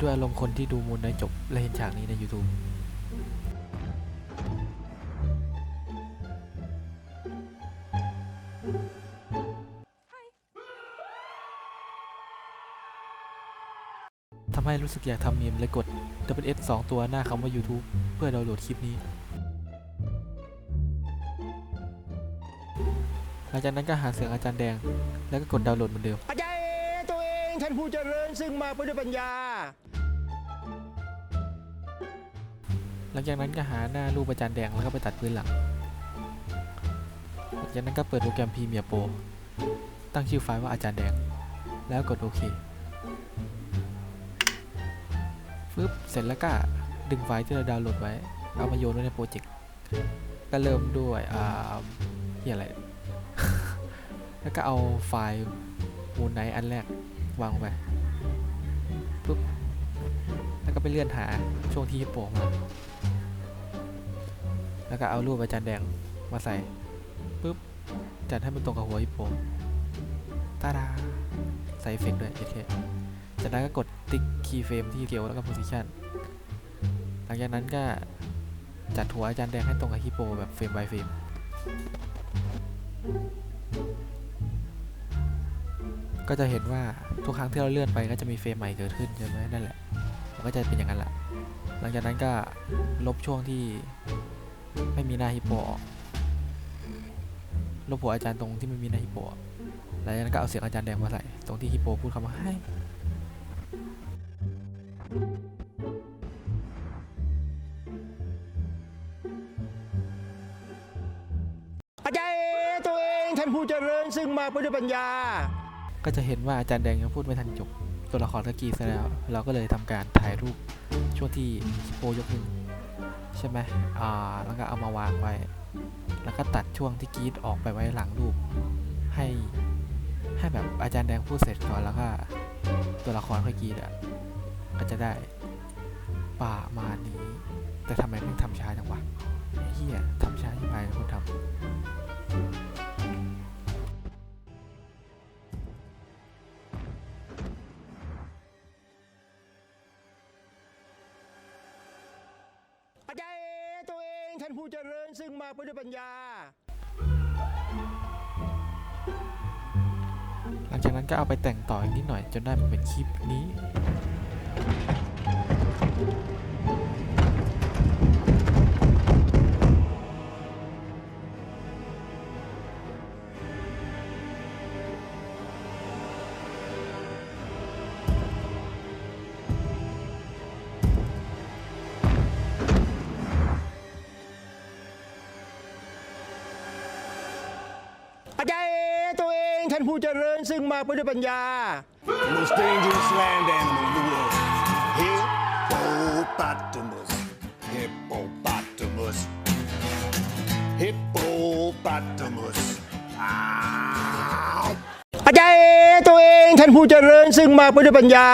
ด้วยอารมณ์คนที่ดูมูลในจบและเห็นฉากนี้ใน YouTube ทำให้รู้สึกอยากทำมีมเลยกด w s 2 ตัวหน้าคำว่า YouTube เพื่อดาวน์โหลดคลิปนี้ หลังจากนั้นก็หาเสียงอาจารย์แดง แล้วก็กดดาวน์โหลดเหมือนเดิม อาจารย์ตัวเองท่านผู้เจริญซึ่งมาไปด้วยปัญญา หลังจากนั้นก็หาหน้ารูปอาจารย์แดงแล้วก็ไปตัดพื้นหลัง หลังจากนั้นก็เปิดโปรแกรม Premiere Pro ตั้งชื่อไฟล์ว่าอาจารย์แดง แล้วกดโอเคฟึบเสร็จแล้วก็ดึงไฟล์ที่เราดาวน์โหลดไว้ เอามาโยนไว้ในโปรเจกต์ ก็เริ่มด้วยอ่าเียอะไร แล้วก็เอาไฟล์มูนไนอันแรกวางลงไปปุ๊บ แล้วก็ไปเลื่อนหาช่วงที่ฮิปโปมา แล้วก็เอารูปอาจารย์แดงมาใส่ปุ๊บจัดให้มันตรงกับหัวฮิปโปตาดาใส่เอฟเฟกด้วยโอเคจากนั้นก็กดติ๊กคีย์เฟรมที่เกี่ยวแล้วก็โพซิชันหลังจากนั้นก็จัดหัวอาจารย์แดงให้ตรงกับฮิปโปแบบเฟรม by เฟรมก็จะเห็นว่าทุกครั้งที่เราเลื่อนไปก็จะมีเฟรมใหม่เกิดขึ้นใช่ไหมนั่นแหละมันก็จะเป็นอย่างนั้นแหละหลังจากนั้นก็ลบช่วงที่ ไม่มีหน้าฮิปโปออกลบหัวอาจารย์ตรงที่ไม่มีหน้าฮิปโปออกหลังจากนั้นก็เอาเสียงอาจารย์แดงมาใส่ตรงที่ฮิปโปพูดคำว่าให้อาจารย์เอ๋ตัวเองท่านผู้เจริญซึ่งมาไปด้วยปัญญา ก็จะเห็นว่าอาจารย์แดงยังพูดไม่ทันจบ ตัวละครก็กรีดซะแล้ว เราก็เลยทำการถ่ายรูปช่วงที่ฮิปโปยกมือ ใช่ไหมอ่าแล้วก็เอามาวางไว้ แล้วก็ตัดช่วงที่กรีดออกไปไว้หลังรูป ให้ให้แบบอาจารย์แดงพูดเสร็จก่อนแล้วก็ตัวละครค่อยกรีดอะก็จะได้ป่ามานี้ แต่ทำไมเพิ่งทำช้าจังวะเฮียทำช้าที่ไปคนทำ นผู้เจริญซึ่งมาไปด้วยปัญญา หลังจากนั้นก็เอาไปแต่งต่ออีกนิดหน่อยจนได้มาเป็นคลิปนี้ นผู้เจริญซึ่งมาไปด้วยปัญญา The most dangerous land animal in the world. Hippopotamus. Hippopotamus. Hippopotamus. Ow! อาจารย์เอ๋ตัวเองท่านผู้เจริญซึ่งมาไปด้วยปัญญา